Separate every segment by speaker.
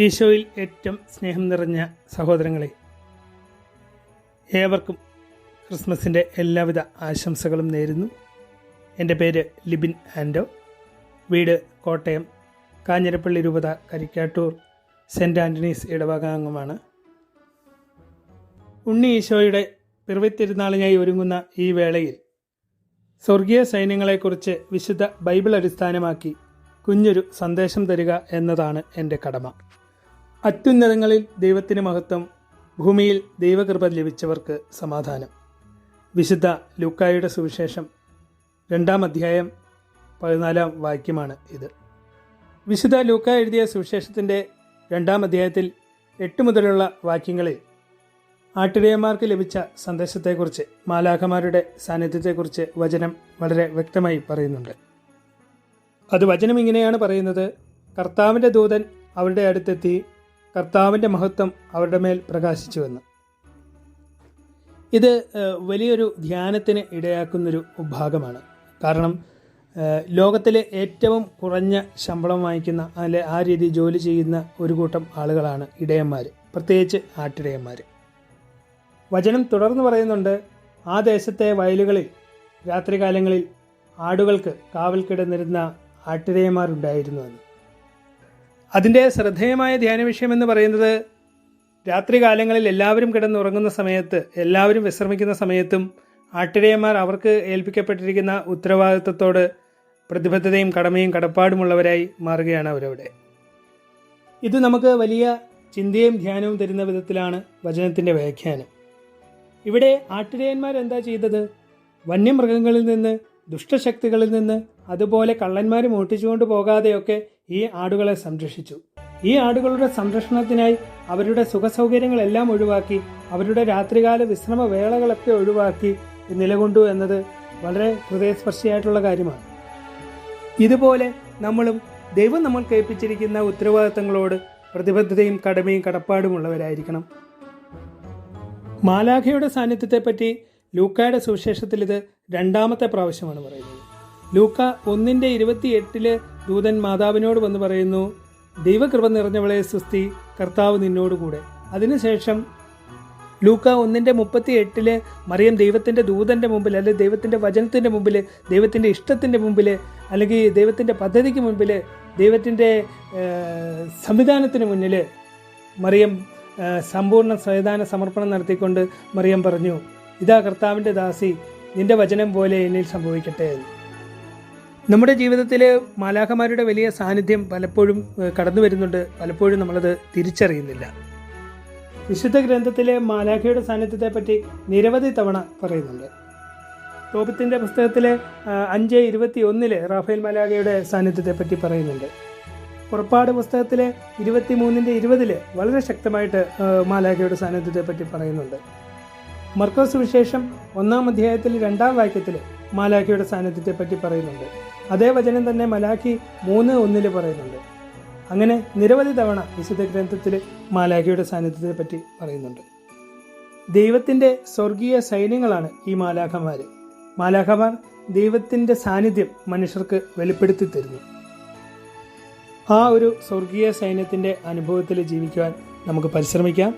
Speaker 1: ഈശോയിൽ ഏറ്റവും സ്നേഹം നിറഞ്ഞ സഹോദരങ്ങളെ ഏവർക്കും ക്രിസ്മസിന്റെ എല്ലാവിധ ആശംസകളും നേരുന്നു. എന്റെ പേര് ലിബിൻ ആൻഡോ. വീട് കോട്ടയം കാഞ്ഞിരപ്പള്ളി രൂപത കരിക്കാട്ടൂർ സെന്റ് ആന്റണീസ് ഇടവകാംഗമാണ്. ഉണ്ണി ഈശോയുടെ പിറവിത്തിരുന്നാളിനായി ഒരുങ്ങുന്ന ഈ വേളയിൽ സ്വർഗീയ സൈന്യങ്ങളെക്കുറിച്ച് വിശുദ്ധ ബൈബിൾ അടിസ്ഥാനമാക്കി കുഞ്ഞൊരു സന്ദേശം തരിക എന്നതാണ് എന്റെ കടമ. അത്യുന്നതങ്ങളിൽ ദൈവത്തിന് മഹത്വം ഭൂമിയിൽ ദൈവകൃപ ലഭിച്ചവർക്ക് സമാധാനം. വിശുദ്ധ ലൂക്കായുടെ സുവിശേഷം രണ്ടാം അധ്യായം പതിനാലാം വാക്യമാണ് ഇത്. വിശുദ്ധ ലൂക്ക എഴുതിയ സുവിശേഷത്തിന്റെ രണ്ടാം അധ്യായത്തിൽ എട്ട് മുതലുള്ള വാക്യങ്ങളിൽ ആട്ടിടയന്മാർക്ക് ലഭിച്ച സന്ദേശത്തെക്കുറിച്ച് മാലാഖമാരുടെ സാന്നിധ്യത്തെക്കുറിച്ച് വചനം വളരെ വ്യക്തമായി പറയുന്നുണ്ട്. അത് വചനം ഇങ്ങനെയാണ് പറയുന്നത് കർത്താവിന്റെ ദൂതൻ അവരുടെ അടുത്തെത്തി കർത്താവിന്റെ മഹത്വം അവരുടെ മേൽ പ്രകാശിച്ചുവെന്ന്. ഇത് വലിയൊരു ധ്യാനത്തിന് ഇടയാക്കുന്നൊരു ഭാഗമാണ്. കാരണം ലോകത്തിലെ ഏറ്റവും കുറഞ്ഞ ശമ്പളം വാങ്ങിക്കുന്ന അല്ലെ ആ രീതി ജോലി ചെയ്യുന്ന ഒരു കൂട്ടം ആളുകളാണ് ഇടയന്മാർ പ്രത്യേകിച്ച് ആട്ടിടയന്മാർ വചനം തുടർന്ന് പറയുന്നുണ്ട് ആ ദേശത്തെ വയലുകളിൽ രാത്രികാലങ്ങളിൽ ആടുകൾക്ക് കാവൽ കിടന്നിരുന്ന ആട്ടിടയന്മാരുണ്ടായിരുന്നു എന്ന്. അതിന്റെ ശ്രദ്ധേയമായ ധ്യാന വിഷയം എന്ന് പറയുന്നത് രാത്രികാലങ്ങളിൽ എല്ലാവരും കിടന്നുറങ്ങുന്ന സമയത്ത് എല്ലാവരും വിശ്രമിക്കുന്ന സമയത്തും ആട്ടിടയന്മാർ അവർക്ക് ഏൽപ്പിക്കപ്പെട്ടിരിക്കുന്ന ഉത്തരവാദിത്വത്തോട് പ്രതിബദ്ധതയും കടമയും കടപ്പാടുമുള്ളവരായി മാറുകയാണ് അവരവിടെ. ഇത് നമുക്ക് വലിയ ചിന്തയും ധ്യാനവും തരുന്ന വിധത്തിലാണ് വചനത്തിന്റെ വ്യാഖ്യാനം. ഇവിടെ ആട്ടിടയന്മാർ എന്താ ചെയ്തത്? വന്യമൃഗങ്ങളിൽ നിന്ന് ദുഷ്ടശക്തികളിൽ നിന്ന് അതുപോലെ കള്ളന്മാർ മോട്ടിച്ചുകൊണ്ട് പോകാതെയൊക്കെ ഈ ആടുകളെ സംരക്ഷിച്ചു. ഈ ആടുകളുടെ സംരക്ഷണത്തിനായി അവരുടെ സുഖസൗകര്യങ്ങളെല്ലാം ഒഴിവാക്കി അവരുടെ രാത്രികാല വിശ്രമ വേളകളൊക്കെ ഒഴിവാക്കി നിലകൊണ്ടു എന്നത് വളരെ ഹൃദയസ്പർശിയായിട്ടുള്ള കാര്യമാണ്. ഇതുപോലെ നമ്മളും ദൈവം നമ്മൾ കേൾപ്പിച്ചിരിക്കുന്ന ഉത്തരവാദിത്തങ്ങളോട് പ്രതിബദ്ധതയും കടമയും കടപ്പാടുമുള്ളവരായിരിക്കണം മാലാഖയുടെ സാന്നിധ്യത്തെപ്പറ്റി ലൂക്കായുടെ സുവിശേഷത്തിൽ ഇത് രണ്ടാമത്തെ പ്രാവശ്യമാണ് പറയുന്നത്. ലൂക്ക ഒന്നിന്റെ ഇരുപത്തിയെട്ടിൽ ദൂതൻ മാതാവിനോട് വന്ന് പറയുന്നു ദൈവകൃപ നിറഞ്ഞവളെ സുസ്തി കർത്താവ് നിന്നോടുകൂടെ. അതിനുശേഷം ലൂക്ക ഒന്നിന്റെ മുപ്പത്തി എട്ടിൽ മറിയം ദൈവത്തിന്റെ ദൂതന്റെ മുമ്പിൽ അല്ലെങ്കിൽ ദൈവത്തിന്റെ വചനത്തിന്റെ മുമ്പിൽ ദൈവത്തിന്റെ ഇഷ്ടത്തിന്റെ മുമ്പിൽ അല്ലെങ്കിൽ ദൈവത്തിന്റെ പദ്ധതിക്ക് മുമ്പിൽ ദൈവത്തിന്റെ സംവിധാനത്തിന് മുന്നിൽ മറിയം സമ്പൂർണ സ്വയദാന സമർപ്പണം നടത്തിക്കൊണ്ട് മറിയം പറഞ്ഞു ഇതാ കർത്താവിന്റെ ദാസി നിന്റെ വചനം പോലെ എന്നിൽ സംഭവിക്കട്ടെ എന്ന്. നമ്മുടെ ജീവിതത്തിൽ മാലാഖമാരുടെ വലിയ സാന്നിധ്യം പലപ്പോഴും കടന്നു വരുന്നുണ്ട്. പലപ്പോഴും നമ്മളത് തിരിച്ചറിയുന്നില്ല. വിശുദ്ധ ഗ്രന്ഥത്തിലെ മാലാഖയുടെ സാന്നിധ്യത്തെപ്പറ്റി നിരവധി തവണ പറയുന്നുണ്ട്. തോപത്തിന്റെ പുസ്തകത്തിലെ അഞ്ച് ഇരുപത്തി ഒന്നിൽ റാഫേൽ മാലാഖയുടെ സാന്നിധ്യത്തെപ്പറ്റി പറയുന്നുണ്ട്. പുറപ്പാട് പുസ്തകത്തിലെ ഇരുപത്തി മൂന്നിന്റെ ഇരുപതിൽ വളരെ ശക്തമായിട്ട് മാലാഖയുടെ സാന്നിധ്യത്തെപ്പറ്റി പറയുന്നുണ്ട്. മർക്കോസ് വിശേഷം ഒന്നാം അധ്യായത്തിൽ രണ്ടാം വാക്യത്തിൽ മാലാഖയുടെ സാന്നിധ്യത്തെപ്പറ്റി പറയുന്നുണ്ട്. അതേ വചനം തന്നെ മലാഖി മൂന്ന് ഒന്നിൽ പറയുന്നുണ്ട്. അങ്ങനെ നിരവധി തവണ വിശുദ്ധ ഗ്രന്ഥത്തിൽ മാലാഖിയുടെ സാന്നിധ്യത്തെ പറ്റി പറയുന്നുണ്ട്. ദൈവത്തിന്റെ സ്വർഗീയ സൈന്യങ്ങളാണ് ഈ മാലാഖമാർ മാലാഖമാർ ദൈവത്തിന്റെ സാന്നിധ്യം മനുഷ്യർക്ക് വെളിപ്പെടുത്തി തരുന്നു. ആ ഒരു സ്വർഗീയ സൈന്യത്തിന്റെ അനുഭവത്തിൽ ജീവിക്കുവാൻ നമുക്ക് പരിശ്രമിക്കാം.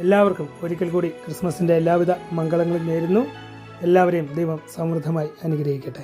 Speaker 1: എല്ലാവർക്കും ഒരിക്കൽ കൂടി ക്രിസ്മസിന്റെ എല്ലാവിധ മംഗളങ്ങളും നേരുന്നു. എല്ലാവരെയും ദൈവം സമൃദ്ധമായി അനുഗ്രഹിക്കട്ടെ.